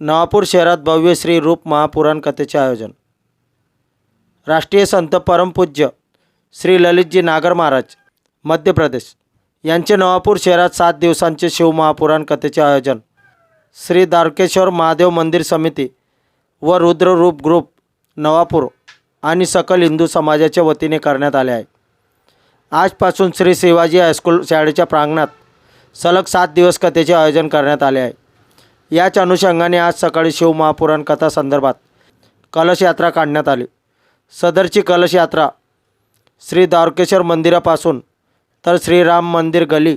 नवापूर शहरात भव्य श्री रूप महापुराण कथेचे आयोजन. राष्ट्रीय संत परमपूज्य श्री ललितजी नागर महाराज मध्य प्रदेश. यांचे नवापूर शहरात सात दिवसांचे शिवमहापुराण कथेचे आयोजन. श्री दारकेश्वर महादेव मंदिर समिती व रुद्ररूप ग्रुप नवापूर आणि सकल हिंदू समाजाच्या वतीने करण्यात आले आहे. आजपासून श्री शिवाजी हायस्कूल शाळेच्या प्रांगणात सलग सात दिवस कथेचे आयोजन करण्यात आले आहे. याच अनुषंगाने आज सकाळी शिवमहापुराण कथा संदर्भात कलश यात्रा काढण्यात आली. सदरची कलश यात्रा श्री द्वारकेश्वर मंदिरापासून तर श्रीराम मंदिर गली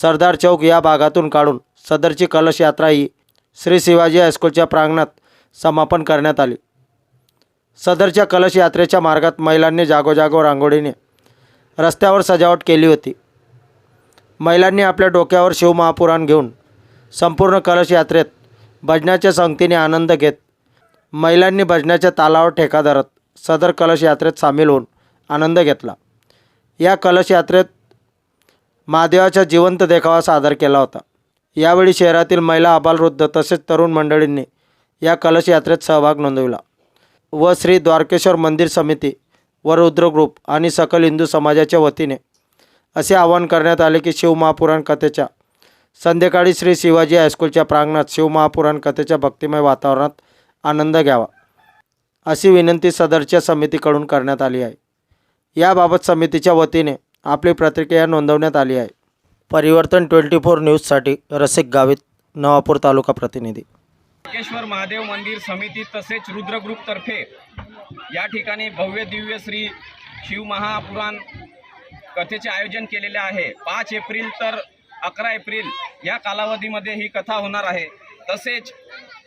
सरदार चौक या भागातून काढून सदरची कलश यात्रा ही श्री शिवाजी हायस्कूलच्या प्रांगणात समापन करण्यात आली. सदरच्या कलश यात्रेच्या मार्गात महिलांनी जागोजागो रांगोळीने रस्त्यावर सजावट केली होती. महिलांनी आपल्या डोक्यावर शिवमहापुराण घेऊन संपूर्ण कलश यात्रेत भजनाच्या संगतीने आनंद घेत महिलांनी भजनाच्या तालावर ठेका धरत सदर कलश यात्रेत सामील होऊन आनंद घेतला. या कलश यात्रेत महादेवाचा जिवंत देखावा सादर केला होता. यावेळी शहरातील महिला आबालवृद्ध तसेच तरुण मंडळींनी या कलश यात्रेत सहभाग नोंदविला व श्री द्वारकेश्वर मंदिर समिती व रुद्र ग्रुप आणि सकल हिंदू समाजाच्या वतीने असे आवाहन करण्यात आले की शिवमहापुराण कथेच्या संध्याकाळी श्री शिवाजी हायस्कूलच्या प्रांगणात शिवमहापुराण कथेच्या भक्तिमय वातावरणात आनंद घ्यावा अशी विनंती सदरच्या समितीकडून करण्यात आली आहे. याबाबत समितीच्या वतीने आपली प्रतिक्रिया नोंदवण्यात आली आहे. परिवर्तन ट्वेंटी फोर न्यूजसाठी रसिक गावित नवापूर तालुका प्रतिनिधी. केश्वर महादेव मंदिर समिती तसेच रुद्र या ठिकाणी भव्य दिव्य श्री शिवमहापुराण कथेचे आयोजन केलेले आहे. पाच एप्रिल तर अकरा एप्रिल या कालावधीमध्ये ही कथा होणार आहे. तसेच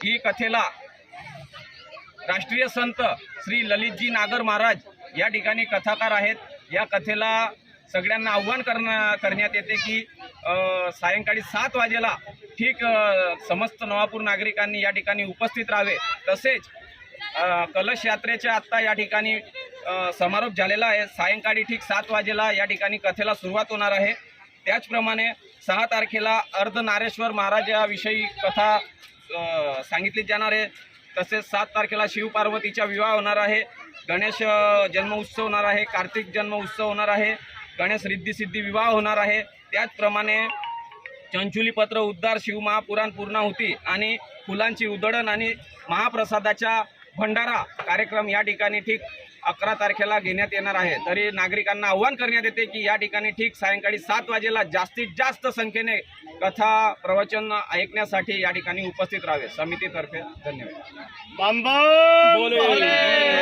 ही कथेला राष्ट्रीय संत श्री ललितजी नागर महाराज या ठिकाणी कथाकार आहेत. या कथेला सगळ्यांना आव्हान करण्या करण्यात येते की सायंकाळी सात वाजेला ठीक समस्त नवापूर नागरिकांनी या ठिकाणी उपस्थित राहावे. तसेच कलश यात्रेच्या आत्ता या ठिकाणी समारोप झालेला आहे. सायंकाळी ठीक सात वाजेला या ठिकाणी कथेला सुरुवात होणार आहे. त्याचप्रमाणे सहा तारखेला अर्धनारेश्वर महाराजाविषयी कथा सांगितली जाणार आहे. तसेच सात तारखेला शिवपार्वतीचा विवाह होणार आहे. गणेश जन्म उत्सव होणार आहे. कार्तिक जन्म उत्सव होणार आहे. गणेश रिद्धी सिद्धी विवाह होणार आहे. त्याचप्रमाणे चंचुलीपत्र उद्धार शिवमहापुराण होती आणि फुलांची उधळण आणि महाप्रसादाचा भंडारा कार्यक्रम या ठिकाणी ठीक अकरा तारखेला घेण्यात येणार आहे. तरी नागरिकांना आव्हान करण्यात येते की या ठिकाणी ठीक सायंकाळी सात वाजेला जास्तीत जास्त संख्येने कथा प्रवचन ऐकण्यासाठी या ठिकाणी उपस्थित राहावे. समितीतर्फे धन्यवाद. बांबा! बोले.